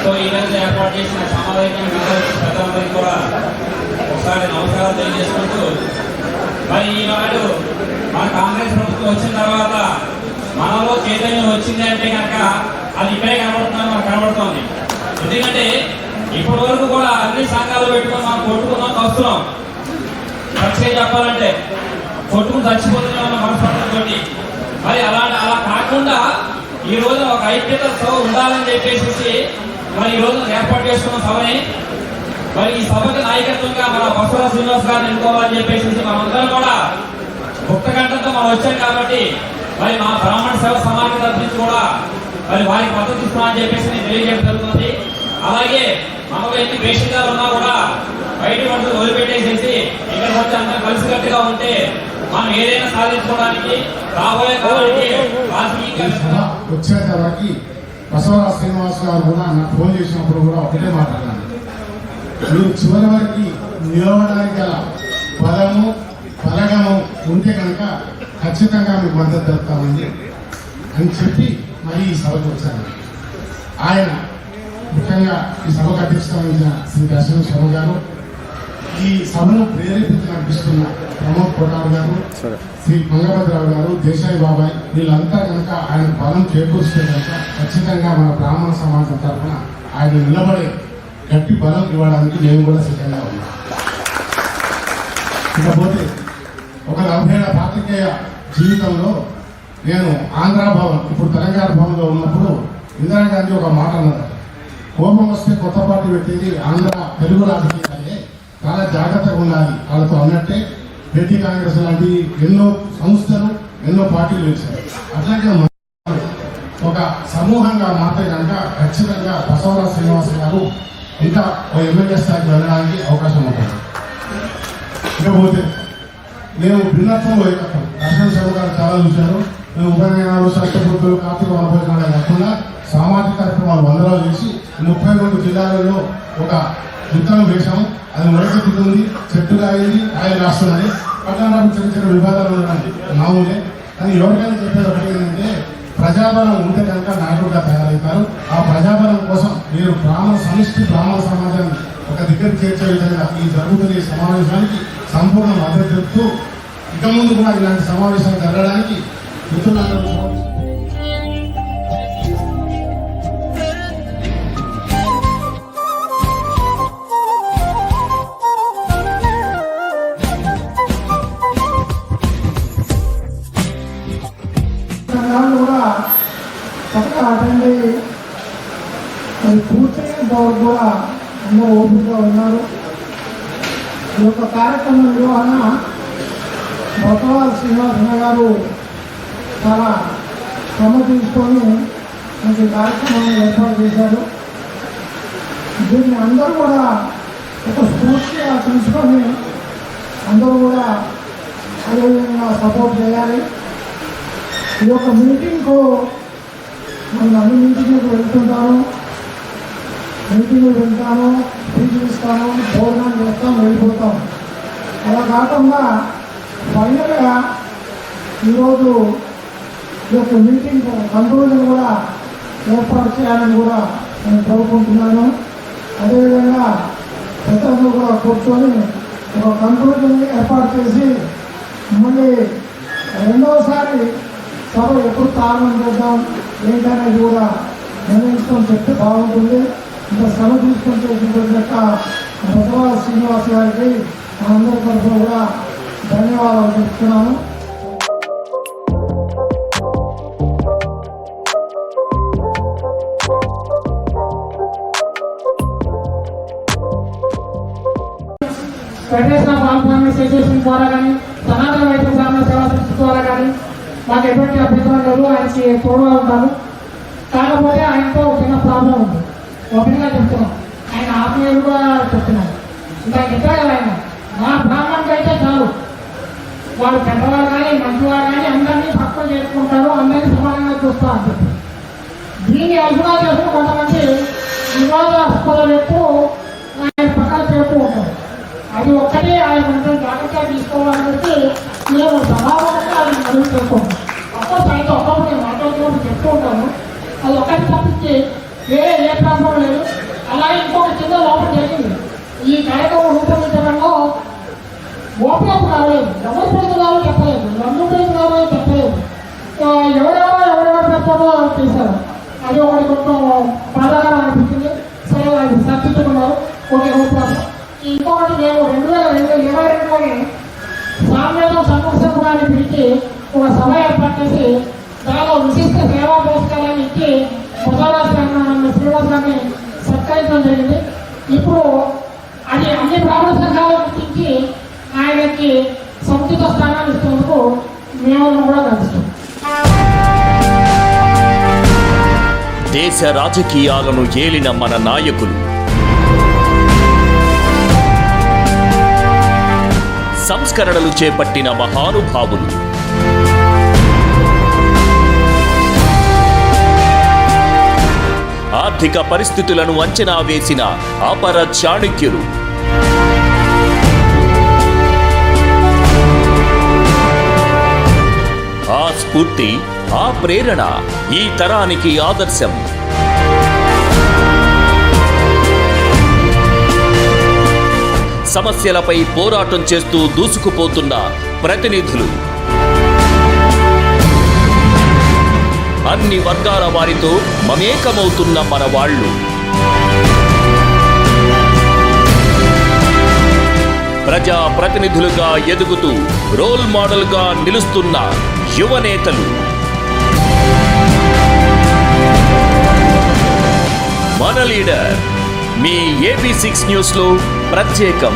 so ఈ ఏర్పాటు చేసిన సమావేశం ప్రజలందరికీ కూడా ఒకసారి నమస్కారాలు తెలియజేసుకుంటూ మరి ఈనాడు మన కాంగ్రెస్ ప్రభుత్వం వచ్చిన తర్వాత మనలో చైతన్యం వచ్చింది అంటే కనుక అది ఇక్కడే కనబడుతుందని మనకు కనబడుతోంది. ఎందుకంటే ఇప్పటి వరకు కూడా అన్ని సంఘాలు పెట్టుకొని మనం కొట్టుకున్నాం వస్తున్నాం ఖచ్చితంగా చెప్పాలంటే కొట్టుకుని చచ్చిపోతున్న ఉన్న మనస్పర్ధతో మరి అలాంటి అలా కాకుండా ఈ రోజు ఒక ఐక్యత సభ ఉండాలని చెప్పేసి మరి ఈ రోజు ఏర్పాటు చేసుకున్న సభని మరి ఈ సభకి నాయకత్వంగా మన బసవర శ్రీనివాస్ గారిని ఎన్నుకోవాలని చెప్పేసి మనమందరం కూడా గుప్తగంటంతో మనం వచ్చాం కాబట్టి మరి మా బ్రాహ్మణ సేవ సమాఖ్య తరఫు కూడా మరి వారికి మద్దతు ఇస్తున్నామని చెప్పేసి నేను తెలియజేయడం జరుగుతుంది అలాగే మనలో ఎన్ని పేషెంట్లు ఉన్నా కూడా బయట వంటలు వదిలిపెట్టేసేసి ఇక్కడ వచ్చి అందరం కలిసికట్టుగా ఉంటే మనం ఏదైనా సాధించుకోవడానికి రాబోయే కాలానికి సభ బసవరాజ శ్రీనివాస్ గారు కూడా నాకు ఫోన్ చేసినప్పుడు కూడా ఒకటే మాట్లాడాను మీరు చివరి వరకు నిలవడానికి గల బలము బలగము ఉంటే కనుక ఖచ్చితంగా మీకు మద్దతు దొరుకుతామని అని చెప్పి మరి ఈ సభకు వచ్చాను. ఆయన ముఖ్యంగా ఈ సభకు అధ్యక్షత వహించిన శ్రీ దర్శన శర్మ గారు ఈ సభను ప్రేరేపించి నడిపిస్తున్న ప్రమోద్ కోటార్ గారు శ్రీ మంగభద్రరావు గారు దేశాయి బాబాయ్ వీళ్ళంతా కనుక ఆయన బలం చేకూరిస్తే కనుక ఖచ్చితంగా మన బ్రాహ్మణ సమాజం తరఫున ఆయన నిలబడే గట్టి బలం ఇవ్వడానికి నేను కూడా సిద్ధంగా ఉన్నాను ఇకపోతే ఒక నలభై ఏళ్ళ పాత్రికేయ జీవితంలో నేను ఆంధ్ర భవన్ ఇప్పుడు తెలంగాణ భవన్లో ఉన్నప్పుడు ఇందిరాగాంధీ ఒక మాట అన్నారు కోపం వస్తే కొత్త పార్టీ పెట్టేది ఆంధ్ర తెలుగు రాజకీయాలే చాలా జాగ్రత్తగా ఉండాలి. వాళ్ళతో అన్నట్టే బేటీ కాంగ్రెస్ లాంటి ఎన్నో సంస్థలు ఎన్నో పార్టీలు వేశారు. అట్లాగే ఒక సమూహంగా మాత్రం కనుక ఖచ్చితంగా బసవరాజ్ శ్రీనివాస్ గారు ఇంకా ఓ ఎమ్మెల్యే స్థాయికి వెళ్ళడానికి అవకాశం ఉంటుంది. ఇకపోతే నేను భిన్నత్వంలో ఏకత్వం. దర్శన శర్మ గారు చాలా చూశారు. మేము ఉపనయనాలు సత్యపుత్రులు కార్తీక వనభోజనాలే కాకుండా సామాజిక కార్యక్రమాలు వందరాలు చేసి ముప్పై రెండు జిల్లాలలో ఒక యుద్ధం వేశాము. అది మొదలెత్తుతుంది చెట్టుగా అయింది ఆయన రాస్తున్నది పట్టణాలకు చిన్న చిన్న వివాదాలు ఉండడానికి మామూలే. కానీ ఎవరికైనా చెప్పేది ఒకటి ఏంటంటే ప్రజాబలం ఉంటే కనుక నాయకుడిగా తయారవుతారు. ఆ ప్రజాబలం కోసం మీరు బ్రాహ్మణ సమిష్టి బ్రాహ్మణ సమాజాన్ని ఒక దగ్గర చేర్చే విధంగా ఈ జరుగుతున్న ఈ సమావేశానికి సంపూర్ణ మద్దతు చెప్తూ ఇక ముందు కూడా ఇలాంటి సమావేశాలు జరగడానికి మిత్రులందరూ అటెండ్ అయ్యి అది పూర్తయిన కూడా అందరూ ఓపికగా ఉన్నారు. ఈ యొక్క కార్యక్రమం నిర్వహణ బొత్తవారి శ్రీనివాసరావు గారు చాలా శ్రమ తీసుకొని మంచి కార్యక్రమాన్ని ఏర్పాటు చేశారు. దీన్ని అందరూ కూడా ఒక స్ఫూర్తిగా తీసుకొని అందరూ కూడా అదేవిధంగా సపోర్ట్ చేయాలి. ఈ యొక్క మీటింగ్కు మనం అన్ని మీటింగ్లకు వెళ్తుంటాము మీటింగ్లు వెళ్తాము ఇస్తాము భోజనం చేస్తాం వెళ్ళిపోతాం. అలా కాకుండా ఫైనల్గా ఈరోజు ఈ యొక్క మీటింగ్ కంక్లూజన్ కూడా ఏర్పాటు చేయాలని కూడా నేను కోరుకుంటున్నాను. అదేవిధంగా ప్రజలందరూ కూడా కూర్చొని ఒక కంక్లూజన్ ఏర్పాటు చేసి మళ్ళీ రెండవసారి సభ ఎప్పుడు ప్రారంభం చేద్దాం ఏంటనేది కూడా నిర్ణయించుకొని చెప్తే బాగుంటుంది. ఇంత శ్రమ తీసుకొని చేసినటువంటి యొక్క బసవరాజ శ్రీనివాస్ గారికి మనందరి తరఫున కూడా ధన్యవాదాలు చెప్తున్నాను నాకు ఎటువంటి అభ్యంతరం లేదు ఆయనకి తోడుగా ఉంటాను కాకపోతే ఆయనతో చిన్న ప్రాబ్లం ఉంది. ఓపెన్గా చెప్తున్నాం ఆయన ఆత్మీయులుగా చెప్తున్నాను ఇంకా చెప్పారు ఆయన. నా బ్రాహ్మణుడు అయితే చాలు. వాళ్ళు పెద్దవాళ్ళు కానీ మంచివాళ్ళు కానీ అందరినీ పక్కన చేసుకుంటారు. అందరినీ సమానంగా చూస్తారు అని చెప్పి. దీన్ని అర్థంగా చేసుకుని కొంతమంది వివాదాస్పద ఎప్పుడు ఆయన పక్కన చేస్తూ ఉంటారు. అది ఒక్కటే ఆయన కొంచెం జాగ్రత్తగా తీసుకోవాలని చెప్పి మేము సభాపంగా ఆయన అడుగు చేసుకుంటాం ఒక్కోసారి అయితే ఒక్కొక్కటి నేను మాట్లాడుతున్నప్పుడు చెప్తూ ఉంటాను అది ఒకటి తప్పించి వేరే ఏ ప్రాబ్లం లేదు అలాగే ఇంకొక చిన్న లోపం జరిగింది ఈ కార్యక్రమం రూపొందించడంలో ఓపెన్ రాలేదు ఎవరు పెడుతున్నారో చెప్పలేదు నన్ను పెడుతున్నారో చెప్పలేదు ఎవరెవరో ఎవరెవరు పెడతారో చేశారు అది ఒకటి కొంచెం బాధాకరం అనిపించింది సరే అది చర్చించుకున్నారు ఒక రూపాయలు ఇంకొకటి నేను రెండు వేల రెండు ఇరవై రెండులోనే సామ్యాలు సంరక్షకురాన్ని పిలిచి ఒక సభ ఏర్పాటు చేసి దానిలో విశిష్ట సేవా పురస్కారాన్ని ఇచ్చి మొదలాసి అన్న శ్రీనివాస్ గారిని సత్కరించడం జరిగింది. ఇప్పుడు అది అన్ని బ్రాహ్మణ సంఘాలు గుర్తించి ఆయనకి సముచిత స్థానాన్ని ఇస్తున్నందుకు మేము కూడా కలుస్తాం దేశ రాజకీయాలను ఏలిన మన నాయకులు సంస్కరణలు చేపట్టిన మహానుభావులు. ఆర్థిక పరిస్థితులను అంచనా వేసిన అపర చాణక్యులు. ఆ స్ఫూర్తి ఆ ప్రేరణ ఈ తరానికి ఆదర్శం. సమస్యలపై పోరాటం చేస్తూ దూసుకుపోతున్న ప్రతినిధులు. అన్ని వర్గాల వారితో మమేకమవుతున్న మన వాళ్ళు. ప్రజా ప్రతినిధులుగా ఎదుగుతూ రోల్ మోడల్గా నిలుస్తున్న యువనేతలు మన లీడర్ మీ ఏబీ సిక్స్ న్యూస్లో ప్రత్యేకం.